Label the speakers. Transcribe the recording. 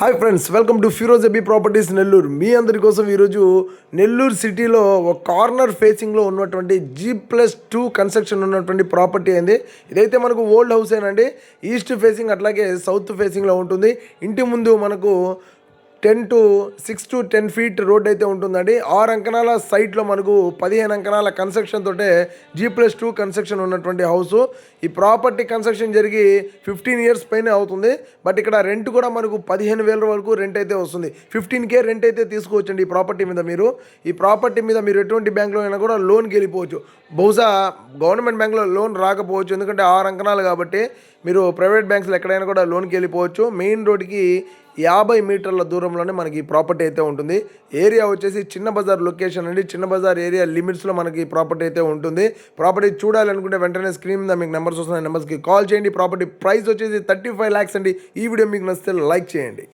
Speaker 1: Hi friends welcome to Firoz AB properties Nellore. మీ అందరి కోసం ఈరోజు నెల్లూరు సిటీలో ఒక కార్నర్ ఫేసింగ్లో ఉన్నటువంటి జీ ప్లస్ టూ కన్స్ట్రక్షన్ ఉన్నటువంటి ప్రాపర్టీ అయింది ఇదైతే మనకు ఓల్డ్ హౌస్ ఏనండి ఈస్ట్ ఫేసింగ్ అట్లాగే సౌత్ ఫేసింగ్లో ఉంటుంది. ఇంటి ముందు మనకు ten to six to ten feet road అయితే ఉంటుందండి. ఆరు అంకణాల సైట్లో మనకు పదిహేను అంకణాల కన్స్ట్రక్షన్ తోటే జీ ప్లస్ టూ కన్స్ట్రక్షన్ ఉన్నటువంటి హౌస్ ఈ ప్రాపర్టీ కన్స్ట్రక్షన్ జరిగి ఫిఫ్టీన్ ఇయర్స్ పైనే అవుతుంది. బట్ ఇక్కడ రెంట్ కూడా మనకు పదిహేను వేల వరకు రెంట్ అయితే వస్తుంది. ఫిఫ్టీన్ కే రెంట్ అయితే తీసుకోవచ్చండి ఈ ప్రాపర్టీ మీద మీరు. ఈ ప్రాపర్టీ మీద మీరు ఎటువంటి బ్యాంక్లో అయినా కూడా లోన్కి వెళ్ళిపోవచ్చు బహుశా గవర్నమెంట్ బ్యాంక్లో లోన్ రాకపోవచ్చు. ఎందుకంటే ఆరు అంకణాలు కాబట్టి మీరు ప్రైవేట్ బ్యాంక్స్లో ఎక్కడైనా కూడా లోన్కి వెళ్ళిపోవచ్చు మెయిన్ రోడ్కి యాభై మీటర్ల దూరంలోనే మనకి ఈ ప్రాపర్టీ అయితే ఉంటుంది. ఏరియా వచ్చేసి చిన్న బజార్ లొకేషన్ అండి. చిన్న బజార్ ఏరియా లిమిట్స్లో మనకి ప్రాపర్టీ అయితే ఉంటుంది. ప్రాపర్టీ చూడాలనుకుంటే వెంటనే స్క్రీన్ మీద మీకు నెంబర్స్ వస్తున్నాయి. నెంబర్స్కి కాల్ చేయండి. ప్రాపర్టీ ప్రైస్ వచ్చేసి థర్టీ ఫైవ్ ల్యాక్స్ అండి. ఈ వీడియో మీకు నచ్చితే లైక్ చేయండి.